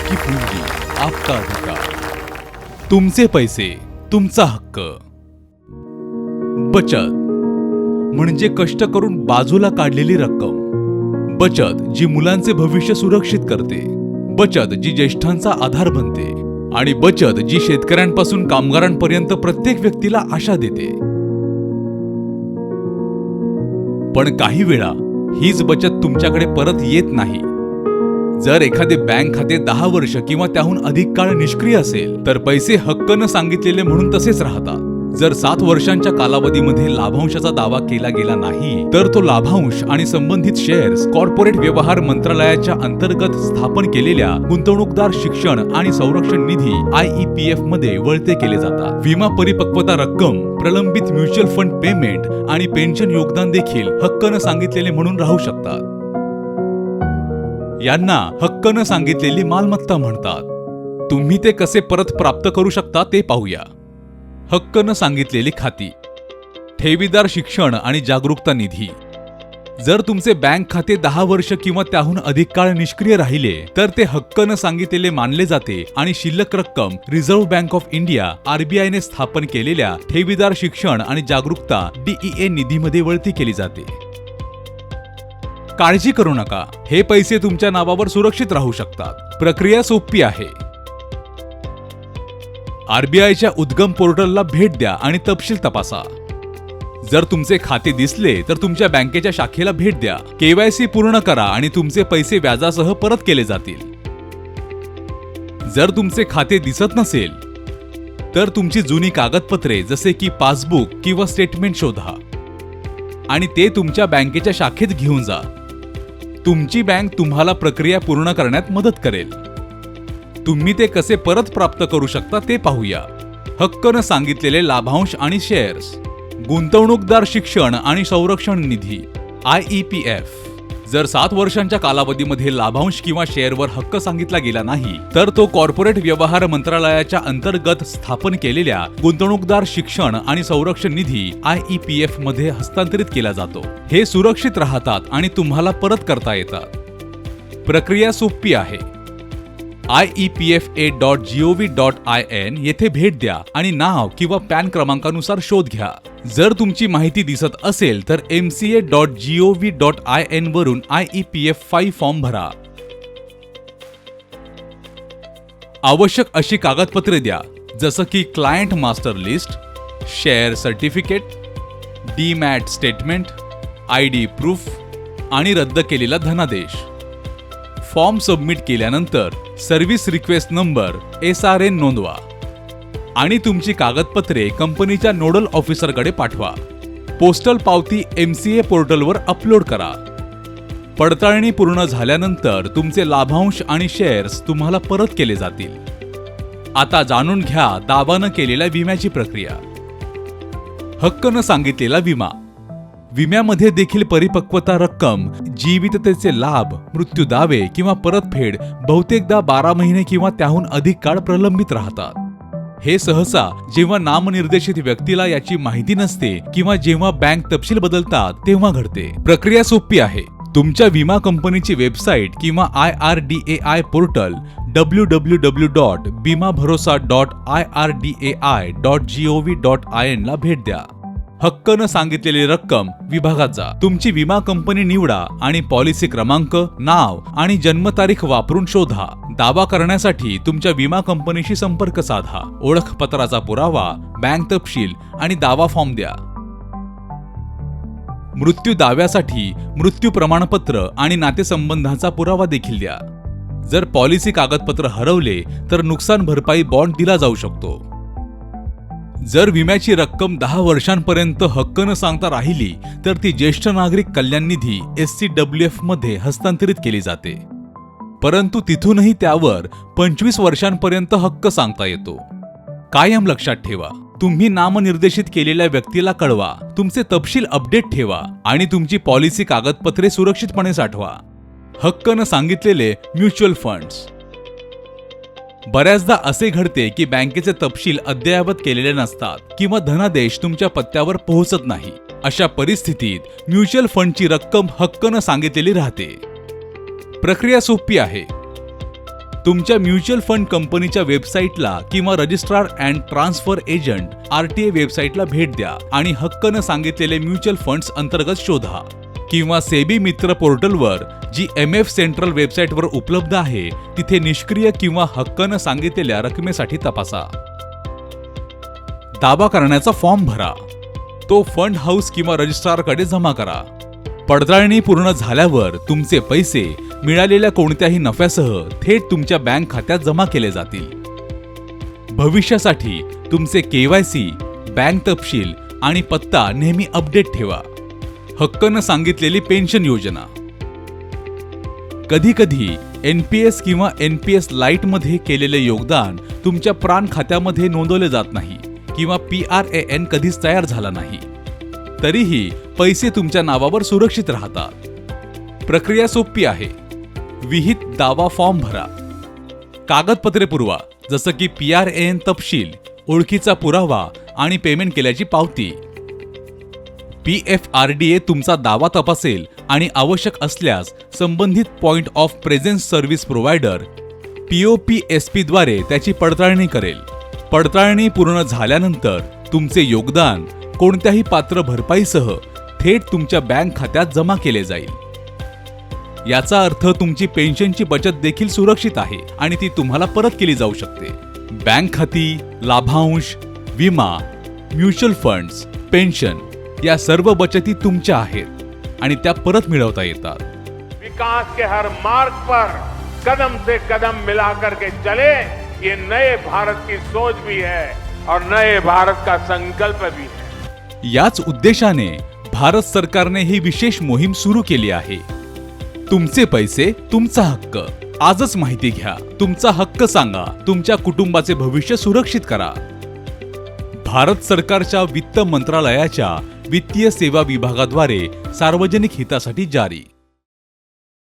आपकी पूंजी आपका अधिकार। तुमचे पैसे तुमचा हक्क। बचत म्हणजे कष्ट करून बाजूला काढलेली रक्कम. बचत जी मुलांचे भविष्य सुरक्षित करते. बचत जी ज्येष्ठांचा आधार बनते. आणि बचत जी शेतकऱ्यांपासून कामगारांपर्यंत प्रत्येक व्यक्तीला आशा देते. पण काही वेळा हीच बचत तुमच्याकडे परत येत नाही. जर एखादे बँक खाते दहा वर्ष किंवा त्याहून अधिक काळ निष्क्रिय असेल तर पैसे हक्क न सांगितलेले म्हणून तसेच राहतात. जर सात वर्षांच्या कालावधीमध्ये लाभांशाचा दावा केला गेला नाही तर तो लाभांश आणि संबंधित शेअर्स कॉर्पोरेट व्यवहार मंत्रालयाच्या अंतर्गत स्थापन केलेल्या गुंतवणूकदार शिक्षण आणि संरक्षण निधी आयईपीएफमध्ये वळते केले जातात. विमा परिपक्वता रक्कम प्रलंबित म्युच्युअल फंड पेमेंट आणि पेन्शन योगदान देखील हक्क न सांगितलेले म्हणून राहू शकतात. यांना हक्क न सांगितलेली मालमत्ता म्हणतात. तुम्ही ते कसे परत प्राप्त करू शकता ते पाहूया. हक्क न सांगितलेली खाती. ठेवीदार शिक्षण आणि जागरूकता निधी. जर तुमचे बँक खाते दहा वर्ष किंवा त्याहून अधिक काळ निष्क्रिय राहिले तर ते हक्कनं सांगितलेले मानले जाते आणि शिल्लक रक्कम रिझर्व्ह बँक ऑफ इंडिया आरबीआयने स्थापन केलेल्या ठेवीदार शिक्षण आणि जागरूकता डीईए निधीमध्ये वळती केली जाते. काळजी करू नका. हे पैसे तुमच्या नावावर सुरक्षित राहू शकतात. प्रक्रिया सोपी आहे. आरबीआयच्या उद्गम पोर्टलला भेट द्या आणि तपशील तपासा. जर तुमचे खाते दिसले तर तुमच्या बँकेच्या शाखेला भेट द्या. केवायसी पूर्ण करा आणि तुमचे पैसे व्याजासह परत केले जातील. जर तुमचे खाते दिसत नसेल तर तुमची जुनी कागदपत्रे जसे की पासबुक किंवा स्टेटमेंट शोधा. आणि ते तुमच्या बँकेच्या शाखेत घेऊन जा. तुमची बँक तुम्हाला प्रक्रिया पूर्ण करण्यात मदत करेल. तुम्ही ते कसे परत प्राप्त करू शकता ते पाहूया. हक्कनं सांगितलेले लाभांश आणि शेअर्स गुंतवणूकदार शिक्षण आणि संरक्षण निधी आय ई पी एफ जर सात वर्षांच्या कालावधीमध्ये लाभांश किंवा शेअरवर हक्क सांगितला गेला नाही तर तो कॉर्पोरेट व्यवहार मंत्रालयाच्या अंतर्गत स्थापन केलेल्या गुंतवणूकदार शिक्षण आणि संरक्षण निधी आय ई पी एफमध्ये हस्तांतरित केला जातो. हे सुरक्षित राहतात आणि तुम्हाला परत करता येतात प्रक्रिया सोपी आहे. I E P F A dot G O V dot I N येथे भेट द्या आणि नाव किंवा पॅन क्रमांकानुसार शोध घ्या. जर तुमची माहिती दिसत असेल तर M C A dot G O V dot I N वरून I E P F five form भरा. आवश्यक अशी कागदपत्रे द्या जसं की client master list share certificate demat statement I D proof आणि रद्द केलेला धनादेश. फॉर्म सबमिट केल्यानंतर service request number S R N नोंदवा. आणि तुमची कागदपत्रे कंपनीच्या नोडल ऑफिसरकडे पाठवा. पोस्टल पावती एम सी ए पोर्टलवर अपलोड करा. पडताळणी पूर्ण झाल्यानंतर तुमचे लाभांश आणि शेअर्स तुम्हाला परत केले जातील. आता जाणून घ्या दाबानं केलेल्या विम्याची प्रक्रिया. हक्कनं सांगितलेला विमा. विम्यामध्ये देखील परिपक्वता रक्कम जीविततेचे लाभ मृत्यू दावे किंवा परतफेड बहुतेकदा बारा महिने किंवा त्याहून अधिक काळ प्रलंबित राहतात. हे सहसा जेव्हा नामनिर्देशित व्यक्तीला याची माहिती नसते किंवा जेव्हा बँक तपशील बदलतात तेव्हा घडते. प्रक्रिया सोपी आहे. तुमच्या विमा कंपनीची वेबसाईट किंवा I R D A I portal W W W dot Bima Bharosa dot I R D A I dot G O V dot I N ला भेट द्या. हक्कनं सांगितलेली रक्कम विभागात जा. तुमची विमा कंपनी निवडा आणि पॉलिसी क्रमांक नाव आणि जन्मतारीख वापरून शोधा. दावा करण्यासाठी तुमच्या विमा कंपनीशी संपर्क साधा. ओळखपत्राचा पुरावा बँक तपशील आणि दावा फॉर्म द्या. मृत्यू दाव्यासाठी मृत्यू प्रमाणपत्र आणि नातेसंबंधाचा पुरावा देखील द्या. जर पॉलिसी कागदपत्र हरवले तर नुकसान भरपाई बॉन्ड दिला जाऊ शकतो. जर विम्याची रक्कम दहा वर्षांपर्यंत हक्क न सांगता राहिली तर ती ज्येष्ठ नागरिक कल्याण निधी एस सी डब्ल्यू एफमध्ये हस्तांतरित केली जाते. परंतु तिथूनही त्यावर पंचवीस वर्षांपर्यंत हक्क सांगता येतो. कायम लक्षात ठेवा. तुम्ही नामनिर्देशित केलेल्या व्यक्तीला कळवा. तुमचे तपशील अपडेट ठेवा आणि तुमची पॉलिसी कागदपत्रे सुरक्षितपणे साठवा. हक्क न सांगितलेले म्युच्युअल फंड्स. बऱ्याचदा असे घडते की बँकेचे तपशील अद्ययावत केलेले नसतात किंवा धनादेश तुमच्या पत्त्यावर पोहोचत नाही. अशा परिस्थितीत म्युच्युअल फंडची रक्कम हक्क न सांगितलेली राहते. प्रक्रिया सोपी आहे. तुमच्या म्युच्युअल फंड कंपनीच्या वेबसाईटला किंवा registrar and transfer agent R T A वेबसाईटला भेट द्या आणि हक्कनं सांगितलेले म्युच्युअल फंड्स अंतर्गत शोधा. किंवा सेबी मित्र पोर्टलवर जी एम एफ सेंट्रल वेबसाईटवर उपलब्ध आहे तिथे निष्क्रिय किंवा हक्कनं सांगितलेल्या रकमेसाठी तपासा. दावा करण्याचा फॉर्म भरा. तो फंड हाऊस किंवा रजिस्ट्रारकडे जमा करा. पडताळणी पूर्ण झाल्यावर तुमचे पैसे मिळालेल्या कोणत्याही नफ्यासह थेट तुमच्या बँक खात्यात जमा केले जातील. भविष्यासाठी तुमचे केवायसी बँक तपशील आणि पत्ता नेहमी अपडेट ठेवा. हक्कनं सांगितलेली पेन्शन योजना. कधी कधी एस किंवा एन पी एस लाईटमध्ये केलेले योगदान तुमच्या प्राण खात्यामध्ये नोंदवले जात नाही किंवा पी आर ए एन कधीच तयार झाला नाही. तरीही पैसे तुमच्या नावावर सुरक्षित राहतात. प्रक्रिया सोपी आहे. विहित दावा फॉर्म भरा. कागदपत्रे पुरवा जसं की पी आर ए एन तपशील ओळखीचा पुरावा आणि पेमेंट केल्याची पावती. P F R D A तुमचा दावा तपासेल आणि आवश्यक असल्यास संबंधित point of presence service provider O P S पीद्वारे त्याची पडताळणी करेल. पडताळणी पूर्ण झाल्यानंतर तुमचे योगदान कोणत्याही पात्र भरपाईसह थेट तुमच्या बँक खात्यात जमा केले जाईल. याचा अर्थ तुमची पेन्शनची बचत देखील सुरक्षित आहे आणि ती तुम्हाला परत केली जाऊ शकते. बँक खाती लाभांश विमा म्युच्युअल फंड्स पेन्शन या सर्व बचती तुमच्या आहेत आणि त्या परत मिळवता येतात. विकास के हर मार्ग पर कदम से कदम मिलाकर के चले ये नए भारत की सोच भी है और नए भारत का संकल्प भी है। याच उद्देशाने भारत सरकारने ही विशेष मोहीम सुरू केली आहे. तुमचे पैसे तुमचा हक्क आजच माहिती घ्या. तुमचा हक्क सांगा. तुमच्या कुटुंबाचे भविष्य सुरक्षित करा. भारत सरकारच्या वित्त मंत्रालयाच्या वित्तीय सेवा विभागाद्वारे सार्वजनिक हितासाठी जारी.